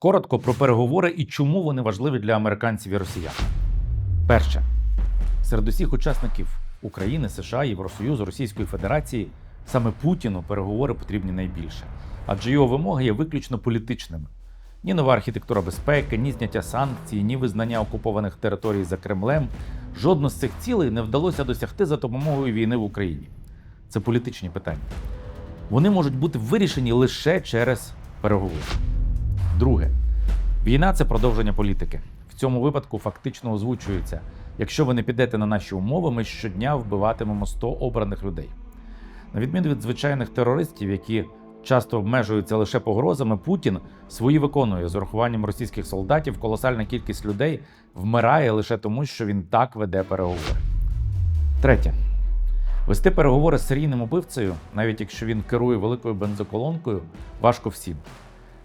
Коротко про переговори і чому вони важливі для американців і росіян. Перше, серед усіх учасників України, США, Євросоюзу, Російської Федерації саме Путіну переговори потрібні найбільше, адже його вимоги є виключно політичними. Ні нова архітектура безпеки, ні зняття санкцій, ні визнання окупованих територій за Кремлем. Жодну з цих цілей не вдалося досягти за допомогою війни в Україні. Це політичні питання. Вони можуть бути вирішені лише через переговори. Друге, війна це продовження політики. В цьому випадку фактично озвучується: якщо ви не підете на наші умови, ми щодня вбиватимемо 100 обраних людей. На відміну від звичайних терористів, які часто обмежуються лише погрозами, Путін свої виконує з урахуванням російських солдатів. Колосальна кількість людей вмирає лише тому, що він так веде переговори. Третє. Вести переговори з серійним убивцею, навіть якщо він керує великою бензоколонкою, важко всім.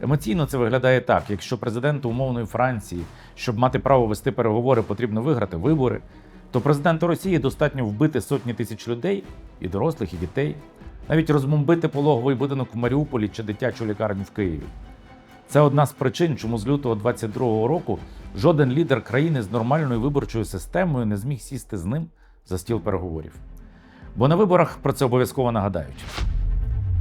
Емоційно це виглядає так: якщо президенту умовної Франції, щоб мати право вести переговори, потрібно виграти вибори, то президенту Росії достатньо вбити сотні тисяч людей, і дорослих, і дітей, навіть розбомбити пологовий будинок в Маріуполі чи дитячу лікарню в Києві. Це одна з причин, чому з лютого 22-го року жоден лідер країни з нормальною виборчою системою не зміг сісти з ним за стіл переговорів. Бо на виборах про це обов'язково нагадають.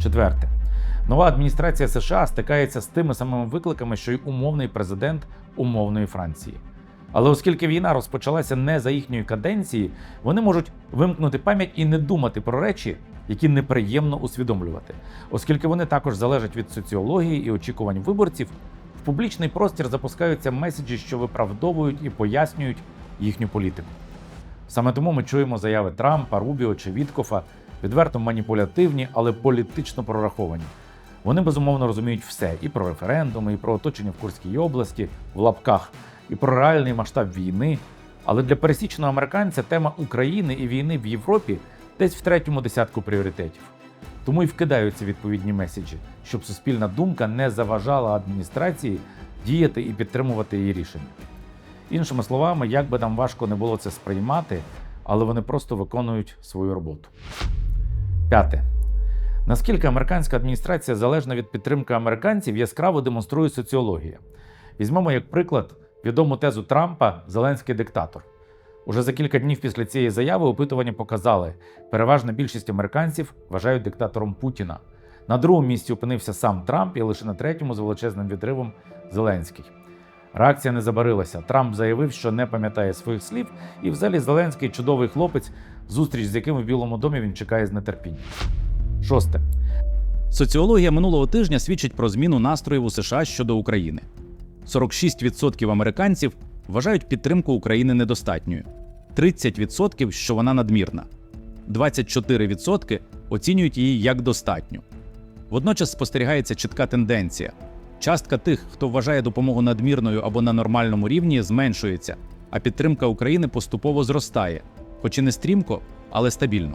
Четверте. Нова адміністрація США стикається з тими самими викликами, що й умовний президент умовної Франції. Але оскільки війна розпочалася не за їхньої каденції, вони можуть вимкнути пам'ять і не думати про речі, які неприємно усвідомлювати, оскільки вони також залежать від соціології і очікувань виборців, в публічний простір запускаються меседжі, що виправдовують і пояснюють їхню політику. Саме тому ми чуємо заяви Трампа, Рубіо чи Віткофа, відверто маніпулятивні, але політично прораховані. Вони безумовно розуміють все і про референдуми, і про оточення в Курській області, в лапках, і про реальний масштаб війни. Але для пересічного американця тема України і війни в Європі десь в третьому десятку пріоритетів. Тому і вкидаються відповідні меседжі, щоб суспільна думка не заважала адміністрації діяти і підтримувати її рішення. Іншими словами, як би нам важко не було це сприймати, але вони просто виконують свою роботу. П'яте. Наскільки американська адміністрація залежна від підтримки американців, яскраво демонструє соціологія. Візьмемо як приклад відому тезу Трампа Зеленський диктатор. Уже за кілька днів після цієї заяви опитування показали, переважна більшість американців вважають диктатором Путіна. На другому місці опинився сам Трамп і лише на третьому з величезним відривом Зеленський. Реакція не забарилася. Трамп заявив, що не пам'ятає своїх слів, і взагалі Зеленський чудовий хлопець, зустріч з яким у Білому домі він чекає з нетерпінням. Шосте. Соціологія минулого тижня свідчить про зміну настроїв у США щодо України. 46% американців вважають підтримку України недостатньою, 30% що вона надмірна, 24% оцінюють її як достатню. Водночас спостерігається чітка тенденція. Частка тих, хто вважає допомогу надмірною або на нормальному рівні, зменшується, а підтримка України поступово зростає, хоч і не стрімко, але стабільно.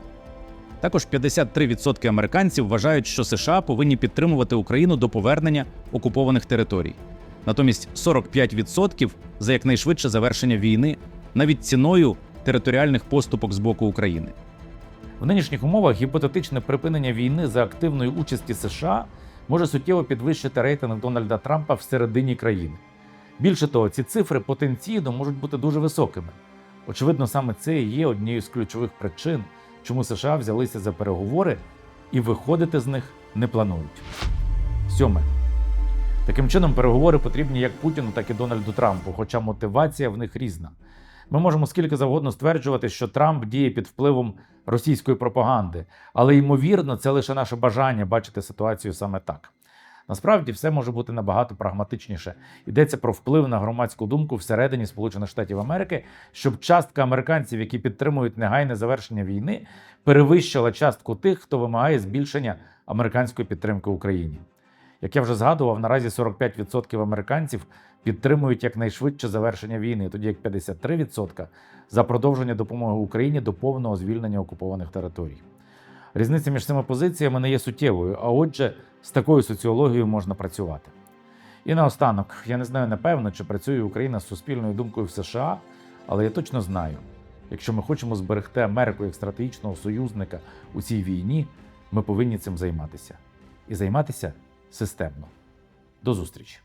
Також 53% американців вважають, що США повинні підтримувати Україну до повернення окупованих територій. Натомість 45% за якнайшвидше завершення війни навіть ціною територіальних поступок з боку України. В нинішніх умовах гіпотетичне припинення війни за активної участі США може суттєво підвищити рейтинг Дональда Трампа всередині країни. Більше того, ці цифри потенційно можуть бути дуже високими. Очевидно, саме це і є однією з ключових причин, чому США взялися за переговори і виходити з них не планують. Сьоме. Таким чином, переговори потрібні як Путіну, так і Дональду Трампу, хоча мотивація в них різна. Ми можемо скільки завгодно стверджувати, що Трамп діє під впливом російської пропаганди, але ймовірно, це лише наше бажання бачити ситуацію саме так. Насправді все може бути набагато прагматичніше. Йдеться про вплив на громадську думку всередині Сполучених Штатів Америки, щоб частка американців, які підтримують негайне завершення війни, перевищила частку тих, хто вимагає збільшення американської підтримки Україні. Як я вже згадував, наразі 45% американців підтримують якнайшвидше завершення війни, тоді як 53% за продовження допомоги Україні до повного звільнення окупованих територій. Різниця між цими позиціями не є суттєвою, а отже, з такою соціологією можна працювати. І наостанок, я не знаю напевно, чи працює Україна з суспільною думкою в США, але я точно знаю, якщо ми хочемо зберегти Америку як стратегічного союзника у цій війні, ми повинні цим займатися. І займатися системно. До зустрічі!